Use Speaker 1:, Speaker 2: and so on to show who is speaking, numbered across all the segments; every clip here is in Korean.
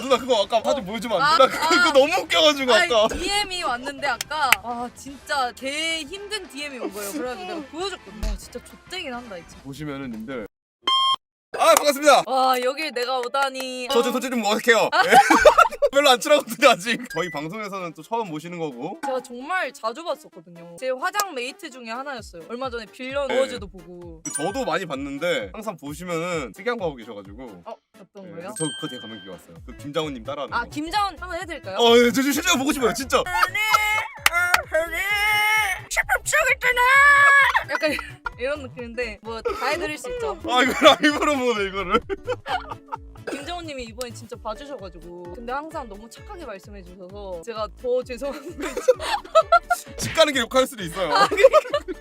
Speaker 1: 아 누나 그거 아까 사진 보여주면 안
Speaker 2: 아,
Speaker 1: 돼? 나 그거,
Speaker 2: 아.
Speaker 1: 그거 너무 웃겨가지고 아까
Speaker 2: DM이 왔는데 아까 아 진짜 개 힘든 DM이 온 거예요. 그래가지고 내가 보여줬거든. 와 진짜 좆되긴 한다 이 친구.
Speaker 1: 보시면은 님들 아 반갑습니다
Speaker 2: 와 여길 내가 오다니.
Speaker 1: 저좀 솔직히 좀 어색해요 예. 별로 안 친하거든요 아직 저희 방송에서는 또 처음 모시는 거고
Speaker 2: 제가 정말 자주 봤었거든요. 제 화장 메이트 중에 하나였어요. 얼마 전에 빌런
Speaker 1: 네.
Speaker 2: 어워즈도 보고.
Speaker 1: 저도 많이 봤는데 항상 보시면은 특이한 거 하고 계셔가지고
Speaker 2: 어 어떤
Speaker 1: 예,
Speaker 2: 거예요?
Speaker 1: 저 그거 되게 감명 깊게 봤어요 그 김장훈 님 따라하는
Speaker 2: 아
Speaker 1: 거
Speaker 2: 김자원 한번 해드릴까요?
Speaker 1: 어, 예, 저 실제로 보고 싶어요, 진짜.
Speaker 2: 약간 이런 느낌인데 뭐 다 해드릴 수 있죠.
Speaker 1: 아, 이거 라이브로 보네, 이거를.
Speaker 2: 김정훈님이 이번에 진짜 봐주셔가지고 근데 항상 너무 착하게 말씀해 주셔서 제가 더 죄송한 거예요.
Speaker 1: 집 가는 게 욕할 수도 있어요.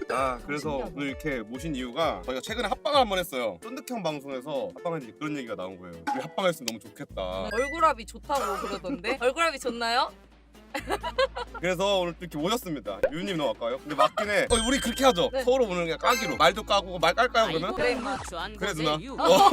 Speaker 1: 아, 그래서
Speaker 2: 신기하다.
Speaker 1: 오늘 이렇게 모신 이유가 저희가 최근에 합방을 한 번 했어요. 쫀득형 방송에서 합방한 지 그런 얘기가 나온 거예요. 우리 합방했으면 너무 좋겠다.
Speaker 2: 얼굴합이 좋다고 그러던데 얼굴합이 좋나요?
Speaker 1: 그래서 오늘 또 이렇게 모셨습니다. 유님 넘어갈까요? 근데 맞긴 해. 어, 우리 그렇게 하죠.
Speaker 2: 네.
Speaker 1: 서로 오늘 그냥 까기로. 말도 까고 말 깔까요, 그러면?
Speaker 2: 그래 임마
Speaker 1: 그래, 누나. 어,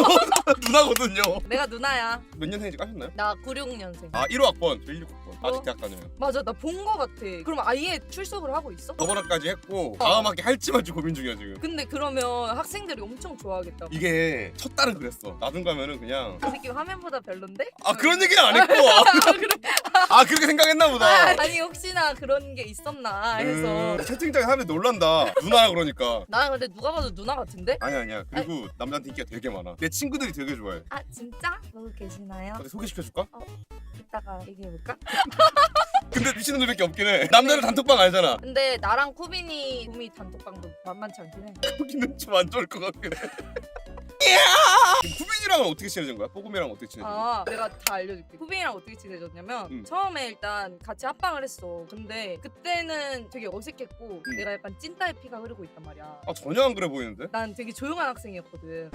Speaker 1: 누나거든요.
Speaker 2: 내가 누나야
Speaker 1: 몇 년생인지 까셨나요?
Speaker 2: 나 96년생
Speaker 1: 아, 1호 학번. 저 16학번. 아직
Speaker 2: 어?
Speaker 1: 대학 다녀요.
Speaker 2: 맞아 나 본 거 같아 그럼 아예 출석을 하고 있어?
Speaker 1: 저번 학까지 했고
Speaker 2: 어.
Speaker 1: 다음 학기 할지 말지 고민 중이야 지금.
Speaker 2: 근데 그러면 학생들이 엄청 좋아하겠다
Speaker 1: 이게 첫 달은 그랬어. 나중 가면은 그냥
Speaker 2: 그 새끼 화면보다 별론데?
Speaker 1: 아 그런 얘기는 안 했고 아, 아 그렇게 생각했나 보다.
Speaker 2: 아니 혹시나 그런 게 있었나 해서
Speaker 1: 음, 채팅창에 사람들이 놀란다. 누나야 그러니까.
Speaker 2: 나 근데 누가 봐도 누나 같은데?
Speaker 1: 아니야 아니야. 그리고 남자한테 인기가 되게 많아. 내 친구들이 되게 좋아해.
Speaker 2: 아 진짜? 보고 계시나요?
Speaker 1: 어디 소개시켜줄까?
Speaker 2: 이따가 얘기해볼까?
Speaker 1: 근데 미친놈들밖에 없긴 해. 남자는 단톡방 알잖아.
Speaker 2: 근데 나랑 쿠빈이 구미 단톡방도 만만치 않긴 해
Speaker 1: 거기는 좀 안 좋을 것 같긴 해. 구민이랑은 어떻게 친해진 거야? 뽀금이랑 어떻게 친해진 거야?
Speaker 2: 아 내가 다 알려줄게 후빈이랑 어떻게 친해졌냐면
Speaker 1: 음.
Speaker 2: 처음에 일단 같이 합방을 했어 근데 그때는 되게 어색했고
Speaker 1: 음.
Speaker 2: 내가 약간 찐따의 피가 흐르고 있단 말이야
Speaker 1: 아 전혀 안 그래 보이는데?
Speaker 2: 난 되게 조용한 학생이었거든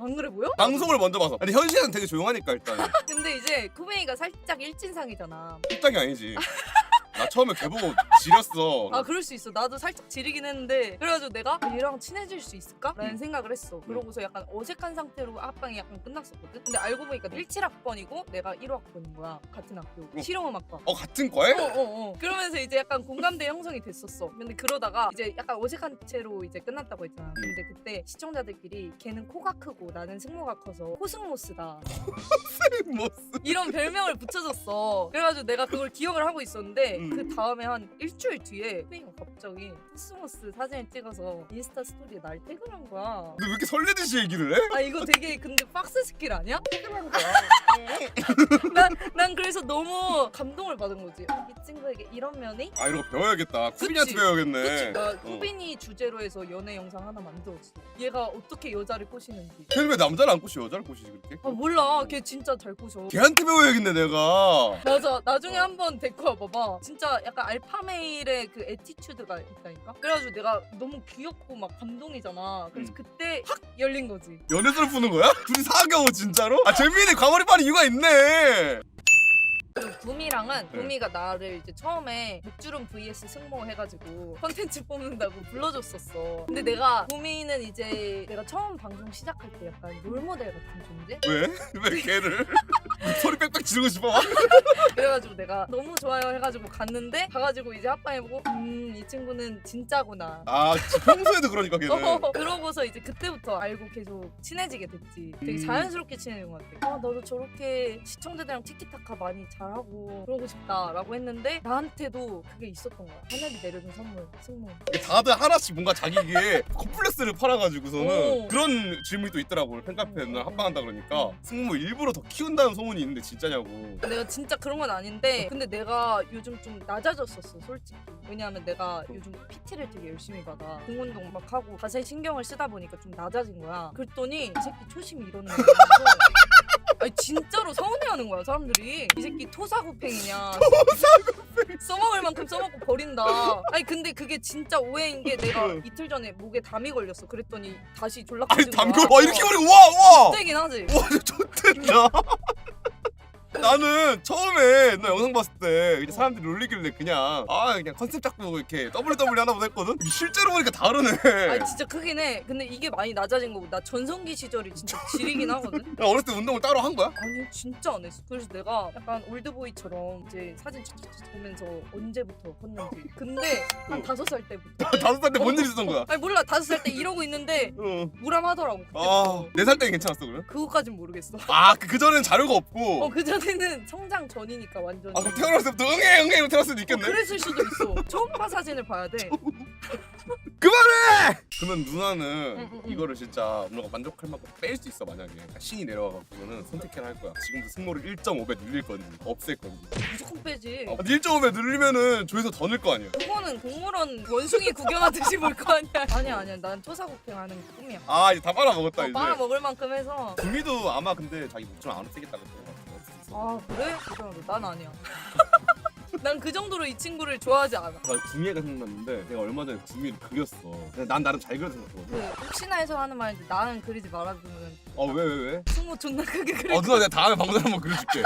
Speaker 2: 안 그래 보여?
Speaker 1: 방송을 먼저 봐서. 근데 현실은 되게 조용하니까 일단.
Speaker 2: 근데 이제 쿠빈이가 살짝 일진상이잖아
Speaker 1: 입장이 아니지. 나 처음에 걔 보고 지렸어.
Speaker 2: 아 그럴 수 있어 나도 살짝 지르긴 했는데 그래가지고 내가 아, 얘랑 친해질 수 있을까? 라는
Speaker 1: 음.
Speaker 2: 생각을 했어 그러고서 약간 어색한 상태로 합방이 약간 끝났었거든 근데 알고 보니까 17학번이고 내가 1호학번인 거야 같은 학교
Speaker 1: 어.
Speaker 2: 실용음악과
Speaker 1: 어 같은 과에?
Speaker 2: 어어어 그러면서 이제 약간 공감대 형성이 됐었어 근데 그러다가 이제 약간 어색한 채로 이제 끝났다고 했잖아 근데 그때 시청자들끼리 걔는 코가 크고 나는 승모가 커서 코승모스다
Speaker 1: 뭐
Speaker 2: 이런 별명을 붙여줬어 그래가지고 내가 그걸 기억을 하고 있었는데
Speaker 1: 음.
Speaker 2: 그 다음에 한 일주일 뒤에 후배가 갑자기 코스모스 사진을 찍어서 인스타 스토리에 날 태그한 거야
Speaker 1: 근데 왜 이렇게 설레듯이 얘기를 해?
Speaker 2: 아 이거 되게 근데 박스 스킬 아니야? 태그한 거야 난, 난 그래서 너무 감동을 받은 거지 아, 이 친구에게 이런 면이
Speaker 1: 아 이런 거 배워야겠다. 쿠빈이한테
Speaker 2: 그치.
Speaker 1: 배워야겠네.
Speaker 2: 그치? 나
Speaker 1: 어.
Speaker 2: 쿠빈이 주제로 해서 연애 영상 하나 만들었어 얘가 어떻게 여자를 꼬시는지
Speaker 1: 걔는 왜 남자를 안 꼬시 여자를 꼬시지 그렇게?
Speaker 2: 아 몰라 걔 진짜 잘 꼬셔
Speaker 1: 걔한테 배워야겠네 내가.
Speaker 2: 맞아 나중에 한번 데리고 와봐봐 진짜 약간 알파메일의 그 에티튜드가 있다니까 그래가지고 내가 너무 귀엽고 막 감동이잖아 그래서
Speaker 1: 음.
Speaker 2: 그때 확 열린 거지
Speaker 1: 연애설 푸는 거야? 둘이 사겨 진짜로? 아 재민이 과몰입 하는 이유가 있네.
Speaker 2: 그리고 구미랑은
Speaker 1: 네.
Speaker 2: 구미가 나를 이제 처음에 목주름 vs 승모 해가지고 컨텐츠 뽑는다고 불러줬었어 근데 내가 구미는 이제 내가 처음 방송 시작할 때 약간 롤모델 같은 존재?
Speaker 1: 왜? 왜 걔를? 소리 빽빽 지르고 싶어?
Speaker 2: 그래가지고 내가 너무 좋아요 해가지고 갔는데 가가지고 이제 합방해보고 음 이 친구는 진짜구나
Speaker 1: 아 진짜 평소에도 그러니까 걔는.
Speaker 2: 어, 그러고서 이제 그때부터 알고 계속 친해지게 됐지. 되게
Speaker 1: 음.
Speaker 2: 자연스럽게 친해진 것 같아. 아 나도 저렇게 시청자들이랑 티키타카 많이 잘하고 그러고 싶다라고 했는데 나한테도 그게 있었던 거야. 하늘이 내려준 선물, 승무.
Speaker 1: 이게 다들 하나씩 뭔가 자기에게 컴플렉스를 팔아가지고서는
Speaker 2: 오.
Speaker 1: 그런 질문이 또 있더라고 팬카페에 누나 합방한다 그러니까
Speaker 2: 음.
Speaker 1: 승무 일부러 더 키운다는 소문이 있는데 진짜냐고
Speaker 2: 내가 진짜 그런 건 아닌데 근데 내가 요즘 좀 낮아졌었어 솔직히. 왜냐하면 내가 요즘 PT를 되게 열심히 받아. 공운동 막 하고 자세 신경을 쓰다 보니까 좀 낮아진 거야. 그랬더니 이 새끼 초심 잃었네. 이러면서 아니 진짜로 서운해하는 거야 사람들이 이 새끼 토사구팽이냐 토사구팽 써먹을 만큼 써먹고 버린다 아니 근데 그게 진짜 오해인 게 내가
Speaker 1: 응.
Speaker 2: 이틀 전에 목에 담이 걸렸어 그랬더니 다시 졸라
Speaker 1: 아니
Speaker 2: 커진 거야
Speaker 1: 담겨 와 이렇게 버리고 와와
Speaker 2: 떼긴 하지
Speaker 1: 와, 좋댔다.
Speaker 2: 그
Speaker 1: 나는 처음에 너 영상 봤을 때 이제 사람들이 놀리길래 그냥 아 그냥 컨셉 잡고 이렇게 WWE 하나 보다 했거든 실제로 보니까 다르네
Speaker 2: 아 진짜 크긴 해. 근데 이게 많이 낮아진 거고 나 전성기 시절이 진짜 지리긴 하거든.
Speaker 1: 야, 어렸을 때 운동을 따로 한 거야?
Speaker 2: 아니 진짜 안 했어. 그래서 내가 약간 올드보이처럼 이제 사진 착착착 보면서 언제부터 컸는지. 근데 한
Speaker 1: 어.
Speaker 2: 다섯 살 때부터.
Speaker 1: 다섯 살 때 뭔 일 있었던 거야?
Speaker 2: 아니 몰라 다섯 살 때 이러고 있는데
Speaker 1: 어.
Speaker 2: 무람하더라고.
Speaker 1: 아,
Speaker 2: 그때부터.
Speaker 1: 네살 때는 괜찮았어 그러면?
Speaker 2: 그거까진 모르겠어.
Speaker 1: 아, 그, 그전에는 자료가 없고.
Speaker 2: 어 그 전에 는 성장 전이니까 완전.
Speaker 1: 아, 그럼 태어났을 때부터 응애, 응애 이러고 태어났을 수도
Speaker 2: 어,
Speaker 1: 있겠네.
Speaker 2: 그랬을 수도 있어. 초음파 사진을 봐야 돼.
Speaker 1: 그만해! 그러면 누나는
Speaker 2: 응, 응, 응.
Speaker 1: 이거를 진짜 누나가 만족할 만큼 뺄 수 있어, 만약에. 그러니까 신이 내려와가지고는 선택해라 할 거야. 지금부터 승모를 1.5배 늘릴 건지, 없앨 건지.
Speaker 2: 무조건 빼지.
Speaker 1: 아, 1.5배 늘리면은 조회수 더 늘 거 아니야.
Speaker 2: 그거는 공무원 원숭이 구경하듯이 볼 거 아니야. 아니야 아니야. 난 토사구팽하는 게 꿈이야.
Speaker 1: 아, 이제 다 빨아먹었다,
Speaker 2: 어,
Speaker 1: 이제.
Speaker 2: 빨아 먹을 만큼 해서.
Speaker 1: 구미도 아마 근데 자기 목좀 안 없애겠다 같 아.
Speaker 2: 아 그래? 그 정도. 난 아니야. 난 그 정도로 이 친구를 좋아하지 않아.
Speaker 1: 나 구미애가 생각났는데 내가 얼마 전에 구미를 그렸어. 근데 난 나름 잘 그려서.
Speaker 2: 그 혹시나 해서 하는 말인데 나는 그리지 말아주면
Speaker 1: 어, 왜, 왜, 왜?
Speaker 2: 승모 존나 크게 그래.
Speaker 1: 어, 누나 내가 다음에 방송 한번 그려줄게.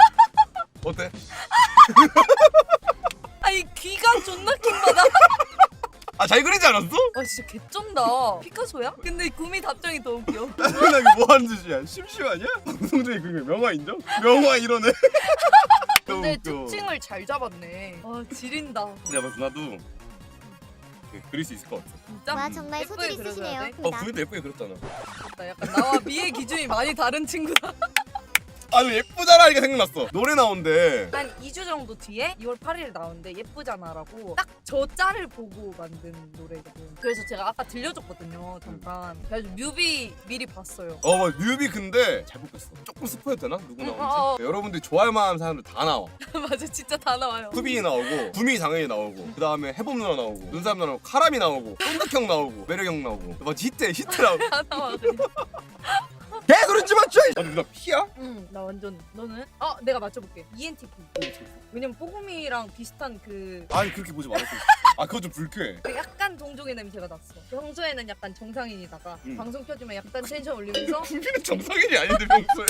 Speaker 1: 어때?
Speaker 2: 아니 귀가 존나 킹받아.
Speaker 1: 아, 잘 그리지 않았어?
Speaker 2: 아 진짜 개쩐다. 피카소야? 근데 구미 답장이 더 웃겨.
Speaker 1: 누나 이거 뭐 하는 짓이야? 심심하냐? 방송 중에 그게 명화 인정? 명화 이러네. 너무
Speaker 2: 근데
Speaker 1: 웃겨.
Speaker 2: 특징을 잘 잡았네. 아 지린다.
Speaker 1: 내가 봐서 나도 그- 그릴 수 있을 것 같아.
Speaker 2: 진짜?
Speaker 3: 와 정말
Speaker 2: 예쁘게 그려줘야
Speaker 3: 있으시네요.
Speaker 2: 돼?
Speaker 1: 어, 구미도 예쁘게 그렸잖아.
Speaker 2: 나 약간 나와 미의 기준이 많이 다른 친구다.
Speaker 1: 아, 너 예쁘잖아 이게 생각났어. 노래 나온대.
Speaker 2: 한 2주 정도 뒤에 2월 8일에 나오는데 예쁘잖아라고 딱 저 짤을 보고 만든 노래거든. 그래서 제가 아까 들려줬거든요 잠깐. 그래서 뮤비 미리 봤어요.
Speaker 1: 어, 뭐, 뮤비 근데 잘 뽑혔어. 조금 스포해도 되나? 누구
Speaker 2: 응,
Speaker 1: 나오는지?
Speaker 2: 어, 어.
Speaker 1: 여러분들이 좋아할 만한 사람들 다 나와.
Speaker 2: 맞아 진짜 다 나와요.
Speaker 1: 수빈이 나오고 구미 장현이 나오고 그 다음에 해봄 누나 나오고 눈사람 누나 나오고 카람이 나오고 쫀득형 나오고 매력형 나오고 막 히트 히트 나오고
Speaker 2: 다 나와 그냥.
Speaker 1: 개마 쟤! 아니 누나 피야?
Speaker 2: 응, 나 완전 너는? 어, 내가 맞춰볼게. ENTP. 왜냐면 뽀금이랑 비슷한 그,
Speaker 1: 아니 그렇게 보지 말았어 아 그거 좀 불쾌해
Speaker 2: 그 약간 동종의 냄새가 났어. 평소에는 약간 정상인이다가
Speaker 1: 응.
Speaker 2: 방송 켜주면 약간 텐션 올리면서
Speaker 1: 구미는 정상인이 아닌데 평소에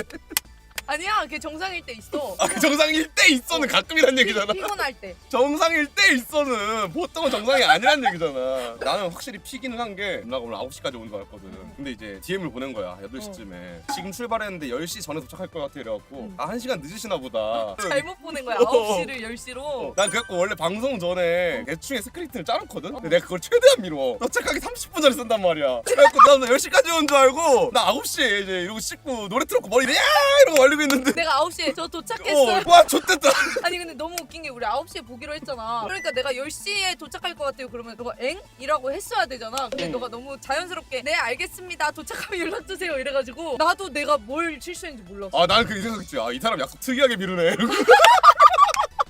Speaker 2: 아니야, 걔 정상일 때 있어.
Speaker 1: 아 그 정상일 때 있어는 가끔이란 얘기잖아
Speaker 2: 피, 피곤할 때.
Speaker 1: 정상일 때 있어는 보통은 정상이 아니란 얘기잖아 나는 확실히 피기는 한 게 누나가 오늘 9시까지 온줄 알았거든 근데 이제 DM을 보낸 거야 8시쯤에 지금 출발했는데 10시 전에 도착할 것 같아 이래갖고
Speaker 2: 응.
Speaker 1: 아 1시간 늦으시나 보다
Speaker 2: 잘못 보낸 거야.
Speaker 1: 어.
Speaker 2: 9시를 10시로.
Speaker 1: 어, 난 그래갖고 원래 방송 전에 대충의 스크립트를 짜놓거든? 근데 내가 그걸 최대한 미뤄 도착하기 30분 전에 쓴단 말이야 그래갖고 나는 10시까지 온 줄 알고 나 9시에 이제 이러고 씻고 노래 틀었고 머리 야 이러고 말 리고 있는데
Speaker 2: 내가 9시에 저 도착했어요.
Speaker 1: 어, 와 좋댔다
Speaker 2: 아니 근데 너무 웃긴 게 우리 9시에 보기로 했잖아. 그러니까 내가 10시에 도착할 것 같아요. 그러면 너가 엥? 이라고 했어야 되잖아. 근데
Speaker 1: 응.
Speaker 2: 너가 너무 자연스럽게 네 알겠습니다. 도착하면 연락 주세요. 이래가지고 나도 내가 뭘 실수했는지 몰랐어.
Speaker 1: 아 나는 그게 생각했지 아 이 사람 약속 특이하게 미루네 이러고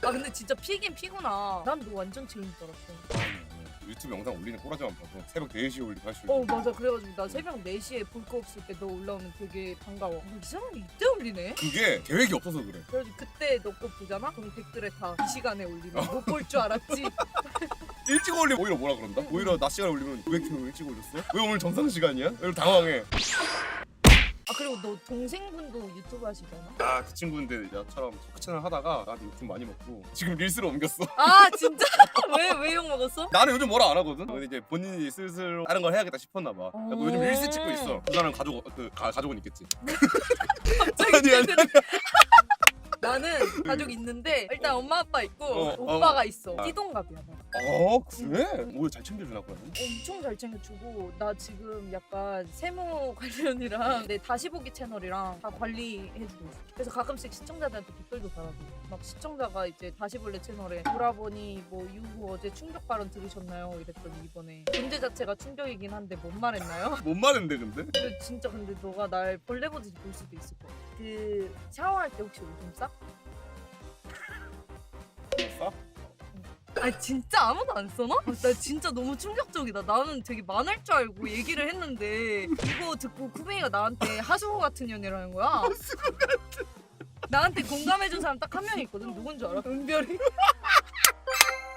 Speaker 2: 아 근데 진짜 피긴 피구나. 난 너 완전 제인 줄 알았어.
Speaker 1: 유튜브 영상 올리는 꼬라지만 봐도 새벽 4시에 올리고 할수
Speaker 2: 어 맞아. 그래가지고 나 새벽 4시에 볼 거 없을 때 너 올라오면 되게 반가워. 어, 이 사람이 이때 올리네?
Speaker 1: 그게 계획이 없어서 그래
Speaker 2: 그래가지고 그때 너 거 보잖아? 그럼 댓글에 다 이 시간에 올리면 못 볼 줄 알았지.
Speaker 1: 일찍 올리면 오히려 뭐라 그런다? 오히려 낮 시간에 올리면 왜 이렇게 일찍 올렸어? 왜 오늘 정상 시간이야? 이러고 당황해
Speaker 2: 아 그리고 너 동생분도 유튜브 하시잖아?
Speaker 1: 아 그 친구인데 나처럼 토크 채널 하다가 나한테 욕 좀 많이 먹고 지금 릴스로 옮겼어
Speaker 2: 아 진짜? 왜 왜 욕 먹었어?
Speaker 1: 나는 요즘 뭐라 안 하거든. 근데 이제 본인이 슬슬 다른 걸 해야겠다 싶었나 봐. 그래서 요즘 릴스 찍고 있어. 그 사람 가족 그 가, 가족은 있겠지.
Speaker 2: 갑자기
Speaker 1: 아니, 아니,
Speaker 2: 쟤들은- 나는 가족 있는데 일단 엄마 아빠 있고
Speaker 1: 어,
Speaker 2: 오빠가 있어
Speaker 1: 아.
Speaker 2: 띠동갑이야 나.
Speaker 1: 어 그래? 오히려 잘 챙겨주나 그러면?
Speaker 2: 엄청 잘 챙겨주고 나 지금 약간 세무 관련이랑 내 다시 보기 채널이랑 다 관리해주고 있어 그래서 가끔씩 시청자들한테 댓글도 달아줘 막 시청자가 이제 다시 볼래 채널에 돌아보니 뭐 이후 어제 충격 발언 들으셨나요? 이랬더니 이번에 존재 자체가 충격이긴 한데 뭔 말했나요?
Speaker 1: 뭔 말인데 근데?
Speaker 2: 근데 진짜 근데 너가 날 벌레 보듯이 볼 수도 있을 거야. 그 샤워할 때 혹시 오줌 싸?
Speaker 1: 싸?
Speaker 2: 아 진짜 아무도 안 써나? 아, 나 진짜 너무 충격적이다. 나는 되게 많을 줄 알고 얘기를 했는데 이거 듣고 쿠베이가 나한테 하수구 같은 년이라는 거야. 나한테 공감해준 사람 딱 한 명 있거든. 누군 줄 알아? 은별이.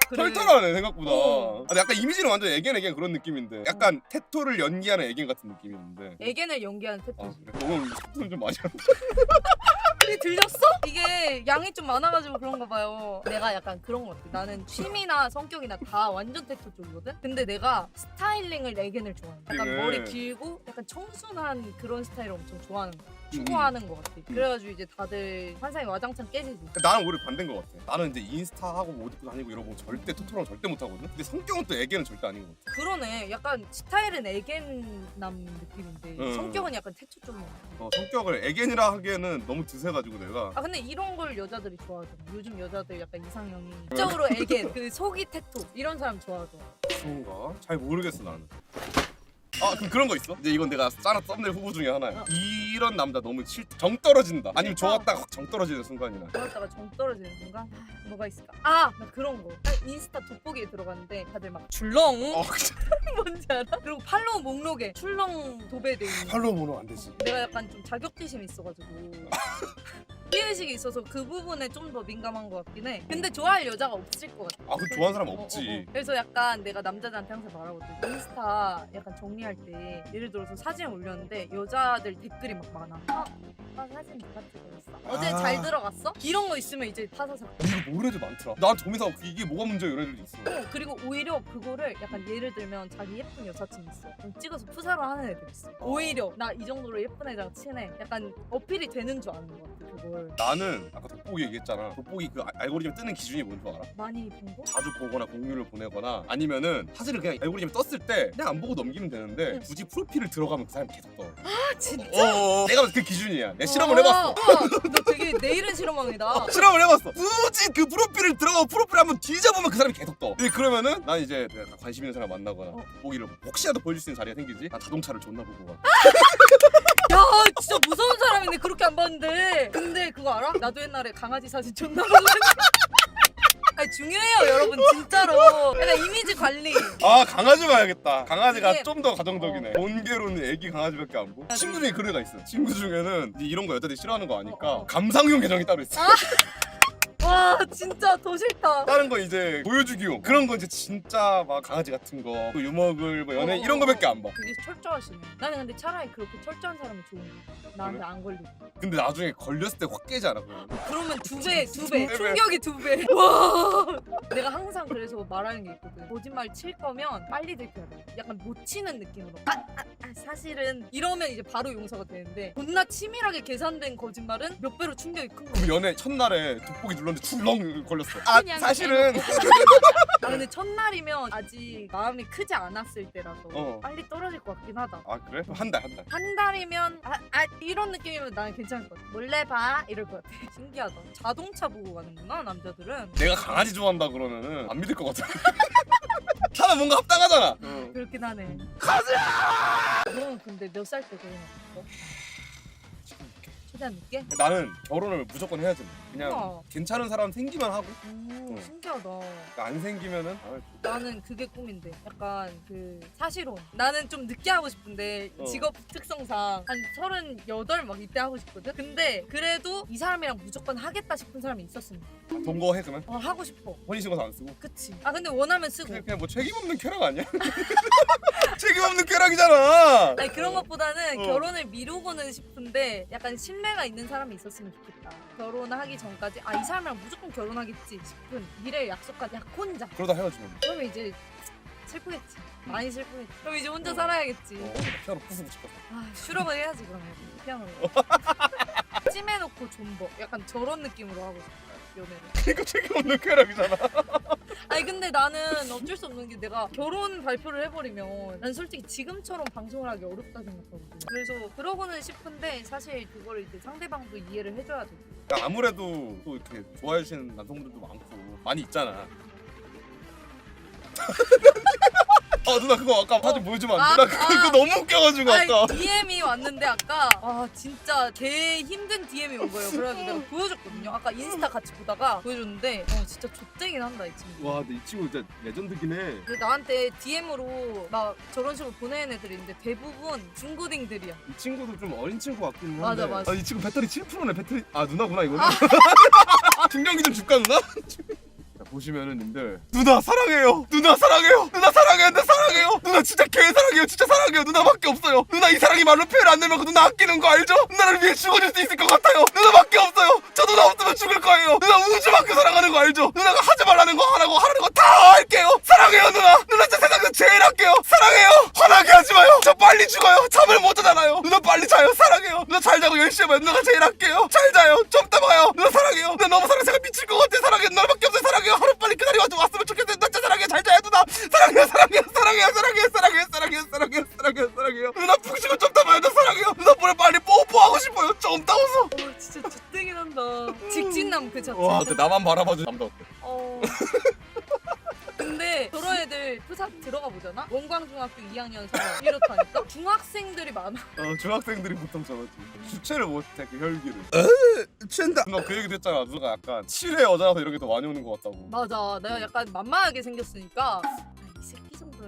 Speaker 2: 그래.
Speaker 1: 털털하네 생각보다.
Speaker 2: 어.
Speaker 1: 아니, 약간 이미지는 완전 애견 애견 그런 느낌인데 약간 테토를 연기하는 애견 같은 느낌이었는데.
Speaker 2: 애견을 연기하는
Speaker 1: 아
Speaker 2: 태토지.
Speaker 1: 그래? 너는 속도는 좀 많이 한다.
Speaker 2: 이게 들렸어? 이게 양이 좀 많아가지고 그런가 봐요. 내가 약간 그런 것 같아. 나는 취미나 성격이나 다 완전 테토 쪽이거든? 근데 내가 스타일링을 내겐을 좋아해. 약간
Speaker 1: 네.
Speaker 2: 머리 길고 약간 청순한 그런 스타일을 엄청 좋아하는 거 추구하는 것 같아. 그래가지고 이제 다들 환상이 와장창 깨지지.
Speaker 1: 나는 오히려 반대인 것 같아. 나는 이제 인스타 하고 뭐옷 입고 다니고 이러고 절대 토토랑 절대 못 하거든. 근데 성격은 또 애기는 절대 아닌 것 같아.
Speaker 2: 그러네. 약간 스타일은 애견남 느낌인데
Speaker 1: 응.
Speaker 2: 성격은 약간 테토 쪽이야.
Speaker 1: 어, 성격을 애견이라 하기에는 너무 드세가지고 내가
Speaker 2: 아 근데 이런 걸 여자들이 좋아하잖아. 요즘 여자들 약간 이상형이 적으로 애견, 그 속이 테토 이런 사람 좋아하더라.
Speaker 1: 그런가? 잘 모르겠어 나는. 아 그럼 그런 거 있어? 이제 이건 내가 짜라 썸네일 후보 중에 하나야.
Speaker 2: 어.
Speaker 1: 이런 남자 너무 싫, 정 떨어진다. 아니면. 좋았다가 확정 떨어지는 순간이나.
Speaker 2: 그러다가 정 떨어지는 순간 아, 뭐가 있을까? 아, 나 그런 거. 딱 인스타 돋보기에 들어갔는데 다들 막 출렁
Speaker 1: 어 진짜
Speaker 2: 뭔지 알아? 그리고 팔로우 목록에 출렁 도배돼 있는.
Speaker 1: 팔로우 번호 안 되지.
Speaker 2: 내가 약간 좀 자격지심이 있어가지고 피해의식이 있어서 그 부분에 좀 더 민감한 것 같긴 해. 근데 좋아할 여자가 없을 것 같아.
Speaker 1: 아 그 좋아하는 사람
Speaker 2: 어, 어,
Speaker 1: 없지.
Speaker 2: 어. 그래서 약간 내가 남자들한테 항상 말하거든. 인스타 약간 정리할 때 예를 들어서 사진을 올렸는데 여자들 댓글이 막 많아. 어, 오빠 사진 누가 찍었어? 어제
Speaker 1: 아.
Speaker 2: 잘 들어갔어? 이런 거 있으면 이제 파사삭.
Speaker 1: 이거 모르는 애들 많더라. 나한테 오면서 이게 뭐가 문제야 이런 애들도 있어.
Speaker 2: 어, 그리고 오히려 그거를 약간 예를 들면 자기 예쁜 여사친 있어. 그럼 찍어서 푸사로 하는 애들 있어. 오히려 나 이 정도로 예쁜 애랑 친해. 약간 어필이 되는 줄 아는 것 같아 그걸.
Speaker 1: 나는 아까 돋보기 얘기했잖아. 돋보기 그 아- 알고리즘 뜨는 기준이 뭔지 알아?
Speaker 2: 많이 본 거?
Speaker 1: 자주 보거나 공유를 보내거나 아니면은 사진을 그냥 알고리즘에 떴을 때 그냥 안 보고 넘기면 되는데
Speaker 2: 응.
Speaker 1: 굳이 프로필을 들어가면 그 사람 계속 떠.
Speaker 2: 아 진짜?
Speaker 1: 어, 내가 그 기준이야. 내 실험을 해봤어.
Speaker 2: 어, 너 되게 내일은 실험왕이다.
Speaker 1: 실험을 해봤어. 굳이 그 프로필을 들어가 프로필 한번 뒤져보면 그 사람이 계속 떠. 근데 그러면은 난 이제 내가 관심 있는 사람 만나거나
Speaker 2: 어.
Speaker 1: 보기를 혹시라도 보여줄 수 있는 자리가 생기지. 난 자동차를 존나 보고 가.
Speaker 2: 야 진짜 무서운 사람인데 그렇게 안 봤는데 근데 그거 알아? 나도 옛날에 강아지 사진 존나 보고 아니 중요해요 여러분 진짜로 약간 이미지 관리
Speaker 1: 아 강아지 봐야겠다. 강아지가
Speaker 2: 이게-
Speaker 1: 좀 더 가정적이네.
Speaker 2: 어.
Speaker 1: 본계로는 애기 강아지밖에 안 보.
Speaker 2: 맞아.
Speaker 1: 친구 중에 그런 애가 있어. 친구 중에는 이제 이런 거 여자들이 싫어하는 거 아니까
Speaker 2: 어, 어.
Speaker 1: 감상용 계정이 따로 있어.
Speaker 2: 와 진짜 더 싫다.
Speaker 1: 다른 거 이제 보여주기용. 그런 거 이제 진짜 막 강아지 같은 거그 유먹을 뭐 연애
Speaker 2: 어,
Speaker 1: 이런
Speaker 2: 어,
Speaker 1: 거밖에 안 봐.
Speaker 2: 그게 철저하시네. 나는 근데 차라리 그렇게 철저한 사람이 좋은 거야 나한테
Speaker 1: 그래?
Speaker 2: 안 걸리고.
Speaker 1: 근데 나중에 걸렸을 때 확 깨지 않아? 그러면.
Speaker 2: 그러면 두 배 두 배.
Speaker 1: 두 배.
Speaker 2: 충격이 두 배 와. 내가 항상 그래서 말하는 게 있거든. 거짓말 칠 거면 빨리 들켜야 돼. 약간 못 치는 느낌으로. 아, 아, 아, 사실은 이러면 이제 바로 용서가 되는데 존나 치밀하게 계산된 거짓말은 몇 배로 충격이 큰 거야.
Speaker 1: 그 연애 첫날에 돋보기 눌렀는데 출렁 걸렸어. 아
Speaker 2: 그냥
Speaker 1: 사실은
Speaker 2: 대놓고 아 근데 첫날이면 아직 마음이 크지 않았을 때라서
Speaker 1: 어.
Speaker 2: 빨리 떨어질 것 같긴 하다
Speaker 1: 아 그래? 한 달 한 달.
Speaker 2: 한 달이면 아, 아 이런 느낌이면 나는 괜찮을 것 같아 몰래 봐 이럴 것 같아 신기하다 자동차 보고 가는구나 남자들은
Speaker 1: 내가 강아지 좋아한다 그러면은 안 믿을 것 같아. 하나 뭔가 합당하잖아.
Speaker 2: 그렇긴 하네
Speaker 1: 가자.
Speaker 2: 그럼 근데 몇 살 때 결혼했어? 최대한 늦게?
Speaker 1: 나는 결혼을 무조건 해야지. 그냥
Speaker 2: 우와.
Speaker 1: 괜찮은 사람 생기만 하고
Speaker 2: 오
Speaker 1: 어.
Speaker 2: 신기하다
Speaker 1: 안 생기면은 아,
Speaker 2: 나는 그게 꿈인데 약간 그 사실혼 나는 좀 늦게 하고 싶은데
Speaker 1: 어.
Speaker 2: 직업 특성상 한 서른여덟 막 이때 하고 싶거든 근데 그래도 이 사람이랑 무조건 하겠다 싶은 사람이 있었으면
Speaker 1: 동거해 그러면
Speaker 2: 어 하고 싶어
Speaker 1: 혼인신고서 안 쓰고.
Speaker 2: 그치 아 근데 원하면 쓰고
Speaker 1: 그냥, 그냥 뭐 책임 없는 쾌락 아니야? 책임 없는 쾌락이잖아.
Speaker 2: 아니 그런 것보다는
Speaker 1: 어.
Speaker 2: 결혼을 미루고는 싶은데 약간 신뢰 가 있는 사람이 있었으면 좋겠다 결혼하기 전까지 아 이 사람이랑 무조건 결혼하겠지 싶은 미래의 약속까지 약혼자
Speaker 1: 그러다 헤어지면.
Speaker 2: 그러면 이제 슬프겠지 많이 슬프겠지 그럼 이제 혼자 살아야겠지
Speaker 1: 어, 피아노 부수고 싶어서.
Speaker 2: 아, 슈럽을 해야지 그러면 피아노로. 찜해놓고 존버. 약간 저런 느낌으로 하고 싶다 연애를.
Speaker 1: 그러니까 책임 없는 쾌락이잖아.
Speaker 2: 아니 근데 나는 어쩔 수 없는 게 내가 결혼 발표를 해버리면 난 솔직히 지금처럼 방송을 하기 어렵다 생각하거든. 그래서 그러고는 싶은데 사실 그걸 이제 상대방도 이해를 해줘야 돼.
Speaker 1: 그러니까 아무래도 또 이렇게 좋아해 주시는 남성분들도 많고 많이 있잖아. 아 누나 그거 아까 사진 보여주면 안 돼? 나 그거,
Speaker 2: 아,
Speaker 1: 그거
Speaker 2: 아.
Speaker 1: 너무 웃겨가지고 아까.
Speaker 2: DM이 왔는데 아까 아 진짜 개 힘든 DM이 온 거예요. 그래가지고 내가 보여줬거든요. 아까 인스타 같이 보다가 보여줬는데 어 진짜 좆되긴 한다 이 친구.
Speaker 1: 와 근데 이 친구 진짜 레전드긴 해.
Speaker 2: 그 나한테 DM으로 막 저런 식으로 보내는 애들이 있는데 대부분 중고딩들이야.
Speaker 1: 이 친구도 좀 어린 친구 같긴 한데.
Speaker 2: 맞아, 맞아.
Speaker 1: 아, 이 친구 배터리 7%네 배터리. 아 누나구나 이거는. 중량기 좀 줄까 누나? 보시면은 님들. 누나 사랑해요. 누나 사랑해요. 누나 사랑해요. 누나 사랑해요. 누나 진짜 개 사랑해요. 진짜 사랑해요. 누나밖에 없어요. 누나 이 사랑이 말로 표현 안 되면 그 누나 아끼는 거 알죠? 누나를 위해 죽어줄 수 있을 것 같아요. 누나밖에 없어요. 저 누나 없으면 죽을 거예요. 누나 우주만큼 사랑하는 거 알죠? 누나가 하지 말라는 거 하라고 하라는 거 다 할게요. 사랑해요 누나. 누나 진짜 세상에서 제일 할게요. 사랑해요. 화나게 하지 마요. 저 빨리 죽어요. 잠을 못 자잖아요. 누나 빨리 자요. 사랑해요. 누나 잘 자고 열심히 해요. 누나가 제일 할게요. 잘 자요. 좀 이따 봐요. 누나 사랑해요. 누나 너무 사랑해 제가 미칠 것 같아. 사랑해 누나밖에 없어요. 사랑해요 하루 빨리 그날이 와서 왔으면 좋겠어요. 누나 진짜 사랑해요 잘 자요 누나. 사랑해요 사랑해요 사랑해요 사랑해요 사랑해요 사랑해요 사랑해요 사랑해요 사랑해요. 누나 푹 쉬고 좀 봐요. 누나 사랑해요. 누나 볼에 빨리 뽀뽀하고 싶어요. 좀 이따 오서
Speaker 2: 와 진짜 주땡이 난다. 직진남 그 자체.
Speaker 1: 와 근데 나만 바라봐줘 남자 어때?
Speaker 2: 어. 프사 들어가 보잖아. 원광중학교 2학년 사람 이렇다니까. 중학생들이 많아.
Speaker 1: 어 중학생들이 보통 저러지 주체를 못해 그 혈기를 에 취한다 누나 그 얘기도 했잖아 누나가 약간 7회 여자라서 이런 게더 많이 오는 것 같다고
Speaker 2: 맞아. 내가 약간 만만하게 생겼으니까.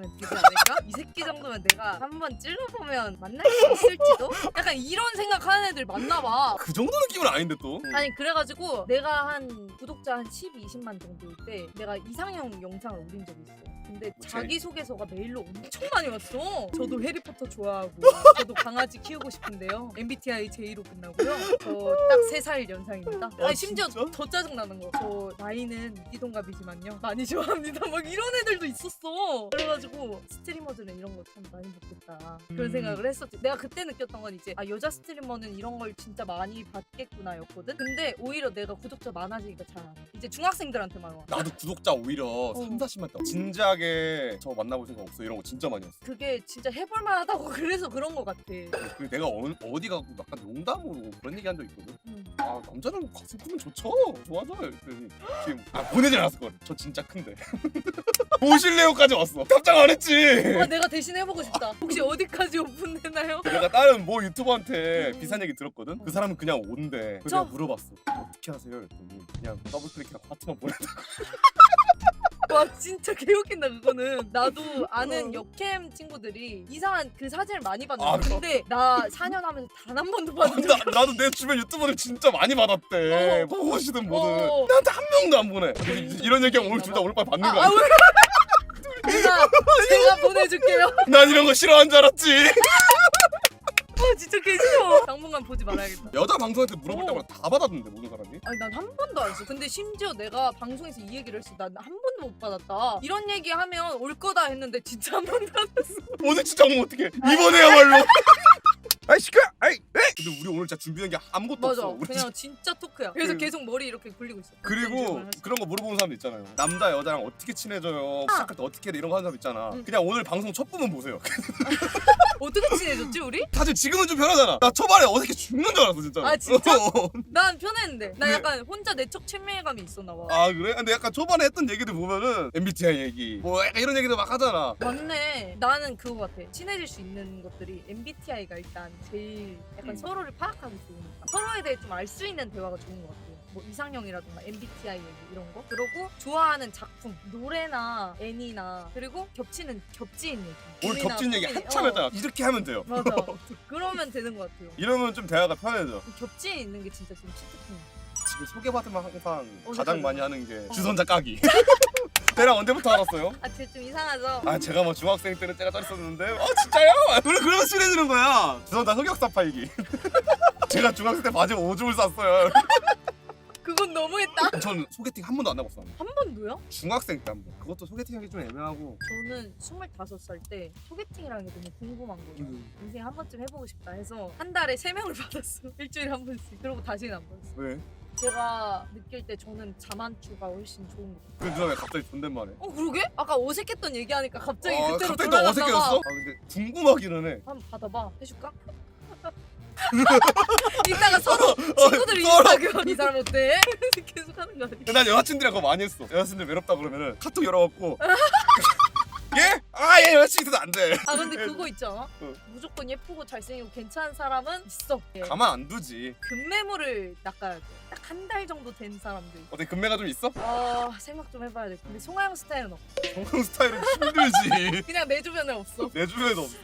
Speaker 2: 아, 이 새끼 정도면 되지 않을까? 이 새끼 정도면 내가 한번 찔러보면 만날 수 있을지도? 약간 이런 생각하는 애들 많나봐.
Speaker 1: 그 정도 느낌은 아닌데 또
Speaker 2: 아니 그래가지고 내가 한 구독자 한 12, 20만 정도일 때 내가 이상형 영상을 올린 적이 있어. 근데
Speaker 1: 뭐
Speaker 2: 자기소개서가 메일로 엄청 많이 왔어. 저도 해리포터 좋아하고 저도 강아지 키우고 싶은데요. MBTI J로 끝나고요. 저 딱 3살 연상입니다.
Speaker 1: 와,
Speaker 2: 아니 심지어
Speaker 1: 진짜?
Speaker 2: 더 짜증나는 거. 저 나이는 이 동갑이지만요. 많이 좋아합니다. 막 이런 애들도 있었어. 그래가지고 스트리머들은 이런 거 참 많이 먹겠다. 그런
Speaker 1: 음.
Speaker 2: 생각을 했었지. 내가 그때 느꼈던 건 이제 아 여자 스트리머는 이런 걸 진짜 많이 받겠구나 였거든. 근데 오히려 내가 구독자 많아지니까 잘 안 해. 이제 중학생들한테만 와.
Speaker 1: 나도 구독자 오히려 3, 40만 더 진지하게 저 만나볼 생각 없어 이런 거 진짜 많이 했어
Speaker 2: 그게 진짜 해볼만 하다고 그래서 그런 거 같아.
Speaker 1: 그리고 내가 어, 어디 가고 약간 농담으로 그런 얘기 한 적 있거든
Speaker 2: 음.
Speaker 1: 아 남자는 가슴 크면 좋죠 좋아하잖아요 그랬더니 지금 아 보내질 않았을 거저 진짜 큰데 보실래요까지 왔어 답장 안 했지
Speaker 2: 아 내가 대신 해보고 싶다. 혹시 어디까지 오픈되나요?
Speaker 1: 내가 다른 모 유튜버한테 비슷한 얘기 들었거든 그 사람은 그냥 온대 그래서
Speaker 2: 저-
Speaker 1: 내가 물어봤어 어떻게 하세요? 했더니 그냥 더블 클릭해서 하트만 보낸다
Speaker 2: 와 진짜 개웃긴다 그거는. 나도
Speaker 1: 어.
Speaker 2: 아는 역캠 친구들이 이상한 그 사진을 많이 봤는데
Speaker 1: 아,
Speaker 2: 근데 나 4년 하면서 단 한 번도 받은 적이
Speaker 1: 나, 나도 내 주변 유튜버들 진짜 많이 받았대
Speaker 2: 어.
Speaker 1: 보고 오시든 뭐든
Speaker 2: 어.
Speaker 1: 나한테 한 명도 안 보내 이- 이런 얘기하면 오늘 둘 다 오늘 밤 받는 거
Speaker 2: 아, 아,
Speaker 1: 아니야?
Speaker 2: 제가 제가 보내줄게요.
Speaker 1: 난 이런 거 싫어한 줄 알았지
Speaker 2: 아 진짜 개 싫어. 당분간 보지 말아야겠다.
Speaker 1: 여자 방송한테 물어볼
Speaker 2: 어.
Speaker 1: 때마다 다 받았는데 모든 사람이
Speaker 2: 아니 난 한 번도 안 했어. 근데 심지어 내가 방송에서 이 얘기를 했어. 난 한 번도 못 받았다. 이런 얘기 하면 올 거다 했는데 진짜 한 번도 안 했어.
Speaker 1: 오늘 진짜 오면 어떡해 이번에야말로 아이 시끄 아이 에 근데 우리 오늘 진짜 준비한 게 아무것도
Speaker 2: 맞아.
Speaker 1: 없어 우리
Speaker 2: 그냥 진짜 토크야. 그래서
Speaker 1: 그-
Speaker 2: 계속 머리 이렇게 굴리고 있어.
Speaker 1: 그리고
Speaker 2: 질문을.
Speaker 1: 그런 거 물어보는 사람도 있잖아요 남자 여자랑 어떻게 친해져요 시작할 때 어떻게 해야 돼 이런 거 하는 사람 있잖아
Speaker 2: 응.
Speaker 1: 그냥 오늘 방송 첫 부분 보세요
Speaker 2: 어떻게 친해졌지 우리?
Speaker 1: 사실 지금은 좀 편하잖아 나 초반에 어색해 죽는 줄 알았어 진짜
Speaker 2: 아, 진짜?
Speaker 1: 어.
Speaker 2: 난 편했는데. 나
Speaker 1: 네.
Speaker 2: 약간 혼자 내적 친밀감이 있었나 봐.
Speaker 1: 아 그래? 근데 약간 초반에 했던 얘기들 보면은 MBTI 얘기 뭐 약간 이런 얘기도 막 하잖아
Speaker 2: 맞네. 나는 그거 같아. 친해질 수 있는 것들이 MBTI가 일단 제일 약간
Speaker 1: 음.
Speaker 2: 서로를 파악하기 좋으니까. 서로에 대해 좀 알 수 있는 대화가 좋은 것 같아요. 뭐 이상형이라든가 MBTI 얘기 이런 거. 그리고 좋아하는 작품, 노래나 애니나 그리고 겹치는 겹지인 얘기.
Speaker 1: 오늘 겹친 얘기 한참
Speaker 2: 어,
Speaker 1: 했잖아 이렇게 하면 돼요
Speaker 2: 맞아. 그러면 되는 것 같아요.
Speaker 1: 이러면 좀 대화가 편해져
Speaker 2: 겹지에 있는 게 진짜 좀 치트해.
Speaker 1: 지금 소개받으면 항상
Speaker 2: 어디
Speaker 1: 가장? 많이 하는 게
Speaker 2: 어.
Speaker 1: 주선자 까기 때랑 언제부터 알았어요?
Speaker 2: 아, 쟤 좀 이상하죠?
Speaker 1: 아 제가 뭐 중학생 때는 때가 짤었었는데 어 진짜요? 원래 그러면 친해지는 거야 주선자 흑역사 팔기 제가 중학생 때 바지 오줌을 쌌어요
Speaker 2: 그건 너무했다.
Speaker 1: 전 소개팅 한 번도 안 해봤어
Speaker 2: 한 번도요?
Speaker 1: 중학생 때 한번 그것도 소개팅 하기 좀 애매하고
Speaker 2: 저는 25살 때 소개팅이라는 게 너무 궁금한 거예요.
Speaker 1: 음.
Speaker 2: 인생에 한 번쯤 해보고 싶다 해서 한 달에 세 명을 받았어. 일주일에 한 번씩. 그러고 다시는 안 받았어.
Speaker 1: 왜?
Speaker 2: 제가 느낄 때 저는 자만추가 훨씬 좋은 거.
Speaker 1: 그 누나 왜 갑자기 존댓말해?
Speaker 2: 어 그러게? 아까 어색했던 얘기하니까 갑자기
Speaker 1: 어,
Speaker 2: 그때로
Speaker 1: 갑자기 또
Speaker 2: 돌아갔나
Speaker 1: 어색해졌어?
Speaker 2: 봐.
Speaker 1: 아 근데 궁금하기는 해
Speaker 2: 한번 받아봐. 해줄까? 이따가 서로 친구들
Speaker 1: 서로.
Speaker 2: 인스타그램 이 사람 어때? 계속 하는 거 아니야?
Speaker 1: 근데 난 여자친구랑 그거 많이 했어 여자친구들 외롭다 그러면은 카톡 열어갖고 예? 아예 여자친구 있어도 안 돼
Speaker 2: 아 근데 그거 있지 않아?
Speaker 1: 어.
Speaker 2: 무조건 예쁘고 잘생기고 괜찮은 사람은 있어.
Speaker 1: 가만 안 두지
Speaker 2: 금매물을 낚아야 돼. 딱 한 달 정도 된 사람들.
Speaker 1: 어때 금매가 좀 있어?
Speaker 2: 아 생각 좀 해봐야 돼. 근데 송하영 스타일은 없어.
Speaker 1: 정강 스타일은 힘들지
Speaker 2: 그냥 내 주변에 없어.
Speaker 1: 내 주변에도 없어